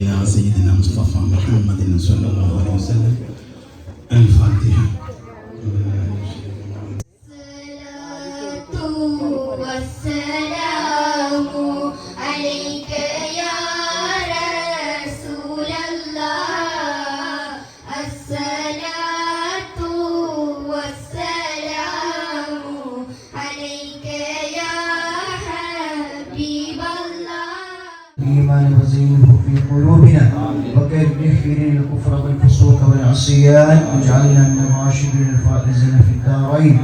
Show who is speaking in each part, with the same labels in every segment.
Speaker 1: يا سيدنا مصطفى محمد صلى الله عليه وسلم.
Speaker 2: قلوبنا وكره إلينا الكفر والفسوق والعصيان واجعلنا من الراشدين الفائزين في الدارين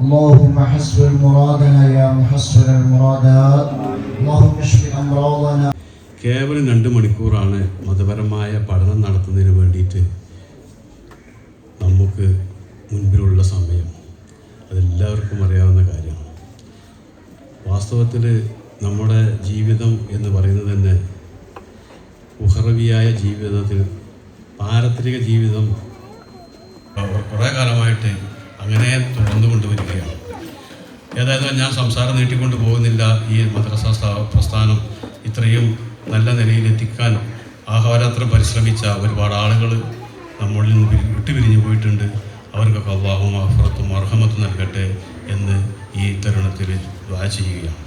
Speaker 2: اللهم حسب مرادنا يا محسن المرادات اللهم اشف أمراضنا
Speaker 1: കേവലം രണ്ട് മണിക്കൂറാണ് മതപരമായ പഠനം നടത്തുന്നതിന് വേണ്ടിയിട്ട് നമുക്ക് മുൻപിലുള്ള സമയം അതെല്ലാവർക്കും അറിയാവുന്ന കാര്യമാണ് വാസ്തവത്തിൽ നമ്മുടെ ജീവിതം എന്ന് പറയുന്നത് തന്നെ പിറവിയായ ജീവിതത്തിൽ പാരത്രിക ജീവിതം കുറേ കാലമായിട്ട് അങ്ങനെ തുടർന്നു കൊണ്ടുവരികയാണ്. ഏതായാലും ഞാൻ സംസാരം നീട്ടിക്കൊണ്ട് പോകുന്നില്ല. ഈ മദ്രസ പ്രസ്ഥാനം ഇത്രയും നല്ല നിലയിൽ എത്തിക്കാൻ പരിശ്രമിച്ച ഒരുപാട് ആളുകൾ നമ്മളിൽ നിന്ന് വിട്ടുപിരിഞ്ഞു പോയിട്ടുണ്ട്. അവർക്കൊക്കെ അള്ളാഹും അഫറത്തും അർഹമത്തും നൽകട്ടെ എന്ന് ഈ തരുണത്തിൽ ചെയ്യുകയാണ്.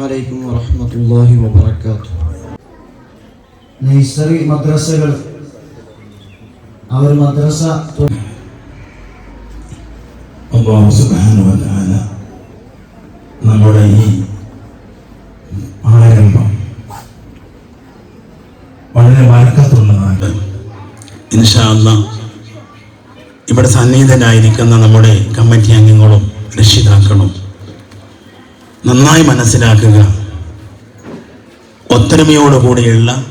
Speaker 2: വലൈക്കും വാഹമത്തല്ലാഹി വാത്തു നൈസറി മദ്രസകൾ. അവർ മദ്രസ
Speaker 1: നമ്മുടെ ഈ ആരംഭം വളരെ വഴക്കത്തുള്ളതാണ് ഇൻഷാല്ല ഇവിടെ സന്നിഹിതനായിരിക്കുന്ന നമ്മുടെ കമ്മിറ്റി അംഗങ്ങളും രക്ഷിതാക്കളും നന്നായി മനസ്സിലാക്കുക. ഒത്തൊരുമയോടുകൂടിയുള്ള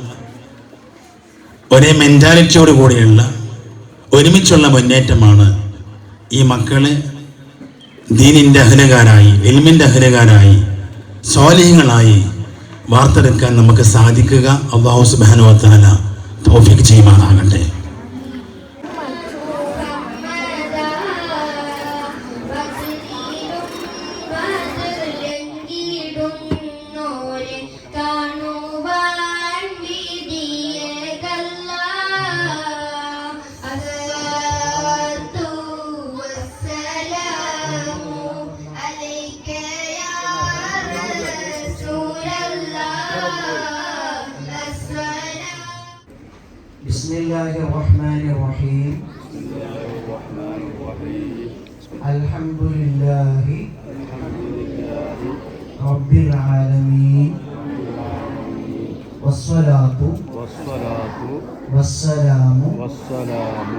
Speaker 1: ഒരേ മെന്റാലിറ്റിയോട് കൂടിയുള്ള ഒരുമിച്ചുള്ള മുന്നേറ്റമാണ് ഈ മക്കളെ ദീനിന്റെ അഹലുകാരായി എൽമിന്റെ അഹലുകാരായി സ്വാലിഹങ്ങളായി വാർത്തെടുക്കാൻ നമുക്ക് സാധിക്കുക. അള്ളാഹു സുബാനുവത്താല തോഫിക്ക് ചെയ്യുമാറാകട്ടെ.
Speaker 2: بسم الله الرحمن الرحيم. الحمد لله رب العالمين. والصلاة
Speaker 3: والصلاة
Speaker 2: والسلام
Speaker 3: والسلام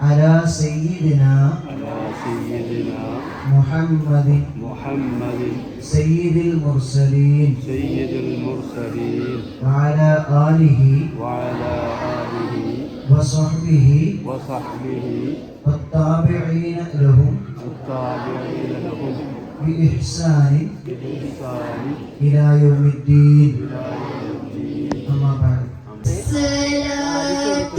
Speaker 2: على سيدنا
Speaker 3: على سيدنا
Speaker 2: محمد
Speaker 3: محمد
Speaker 2: سيد المرسلين.
Speaker 3: سيد المرسلين.
Speaker 2: وعلى آله
Speaker 3: وعلى آله
Speaker 2: وصحبه
Speaker 3: وصحبه
Speaker 2: والتابعين لهم
Speaker 3: والتابعين لهم
Speaker 2: بإحسان
Speaker 3: بإحسان
Speaker 2: إلى يوم الدين. أما بعد.
Speaker 4: الصلاة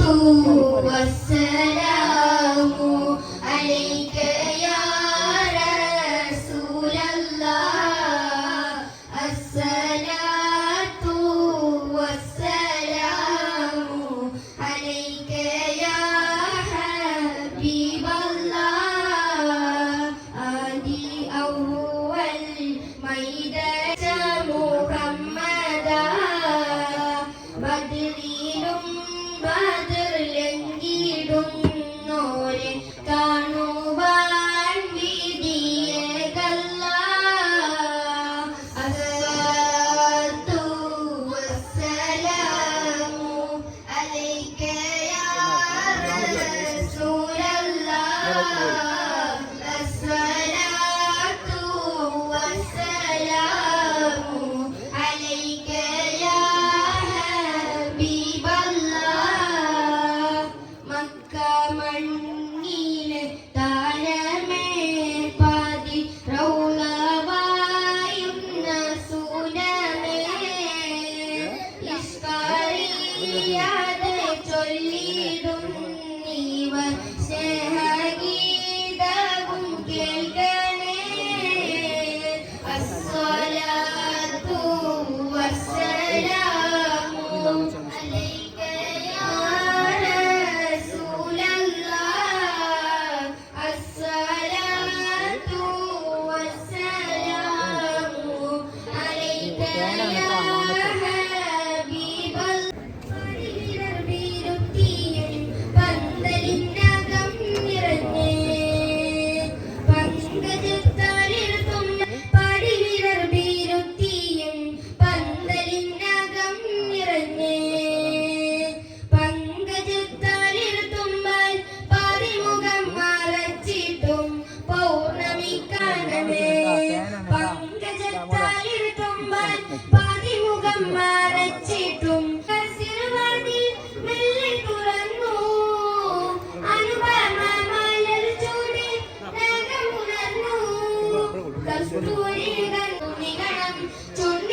Speaker 4: നഖമുണർന്നു നിഗണം ചുണ്ട